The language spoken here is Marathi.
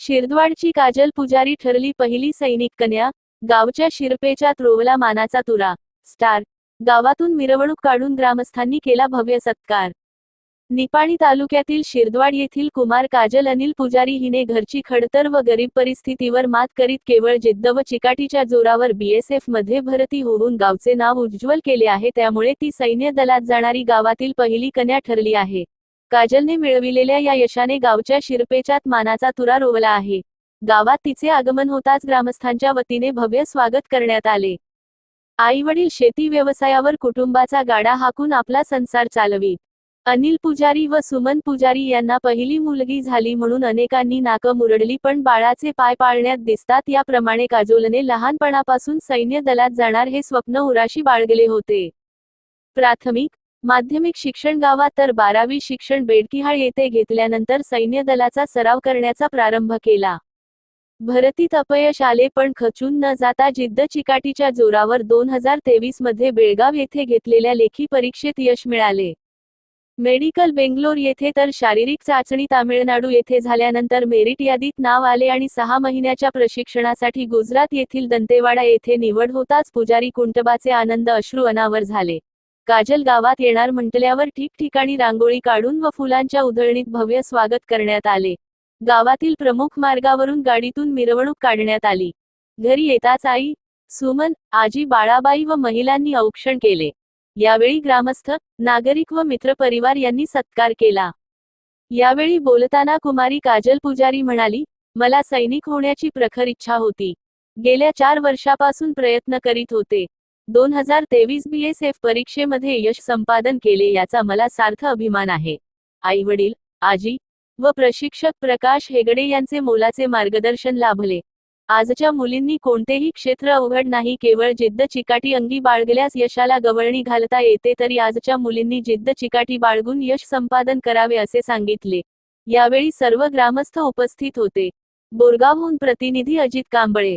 शिरदवाडची काजल पुजारी ठरली पहिली सैनिक कन्या गावच्या शिरपेच्या त्रोवला मानाचा तुरा. स्टार. गावातून मिरवणूक काढून ग्रामस्थांनी केला भव्य सत्कार. निपाणी तालुक्यातील शिरदवाड येथील कुमार काजल अनिल पुजारी हिने घरची खडतर व गरीब परिस्थितीवर मात करीत केवळ जिद्द व चिकाटीच्या जोरावर बीएसएफमध्ये भरती होऊन गावचे नाव उज्ज्वल केले आहे त्यामुळे ती सैन्य दलात जाणारी गावातील पहिली कन्या ठरली आहे. काजलने मिळविलेल्या या यशाने गावच्या शिरपेचात मानाचा तुरा रोवला आहे. गावात तिचे आगमन होताच ग्रामस्थांच्या वतीने भव्य स्वागत करण्यात आले. आई वडील शेती व्यवसायावर कुटुंबाचा गाडा हाकून आपला संसार चालवीत. अनिल पुजारी व सुमन पुजारी यांना पहिली मुलगी झाली म्हणून अनेकांनी नाकं मुरडली पण बाळाचे पाय पाळण्यात दिसतात याप्रमाणे काजोलने लहानपणापासून सैन्य दलात जाणार हे स्वप्न उराशी बाळगले होते. प्राथमिक माध्यमिक शिक्षण गावात तर बारावी शिक्षण बेडकिहाळ येथे घेतल्यानंतर सैन्य दलाचा सराव करण्याचा प्रारंभ केला. भरतीत अपयश आले पण खचून न जाता जिद्द चिकाटीच्या जोरावर दोन हजार तेवीसमध्ये बेळगाव येथे घेतलेल्या लेखी परीक्षेत यश मिळाले. मेडिकल बेंगलोर येथे तर शारीरिक चाचणी तामिळनाडू येथे झाल्यानंतर मेरिट यादीत नाव आले आणि सहा महिन्याच्या प्रशिक्षणासाठी गुजरात येथील दंतेवाडा येथे निवड होताच पुजारी कुंटबाचे आनंद अश्रू अनावर झाले. काजल गावात येणार म्हटल्यावर ठिकठिकाणी रांगोळी काढून व फुलांच्या उधळणीत भव्य स्वागत करण्यात आले. गावातील प्रमुख मार्गावरून गाडीतून मिरवणूक काढण्यात आली. घरी येताच आई सुमन आजी बाळाबाई व महिलांनी औक्षण केले. यावेळी ग्रामस्थ नागरिक व मित्रपरिवार यांनी सत्कार केला. यावेळी बोलताना कुमारी काजल पुजारी म्हणाली मला सैनिक होण्याची प्रखर इच्छा होती. गेल्या चार वर्षापासून प्रयत्न करीत होते. दोन हजार तेवीस बीएसएफ परीक्षेमध्ये यश संपादन केले याचा मला सार्थ अभिमान आहे. आई वडील आजी व प्रशिक्षक प्रकाश हेगडे यांचे मोलाचे मार्गदर्शन लाभले. आजच्या मुलींनी कोणतेही क्षेत्र अवघड नाही केवळ जिद्द चिकाटी अंगी बाळगल्यास यशाला गवळणी घालता येते तरी आजच्या मुलींनी जिद्द चिकाटी बाळगून यश संपादन करावे असे सांगितले. यावेळी सर्व ग्रामस्थ उपस्थित होते. बोरगावहून प्रतिनिधी अजित कांबळे.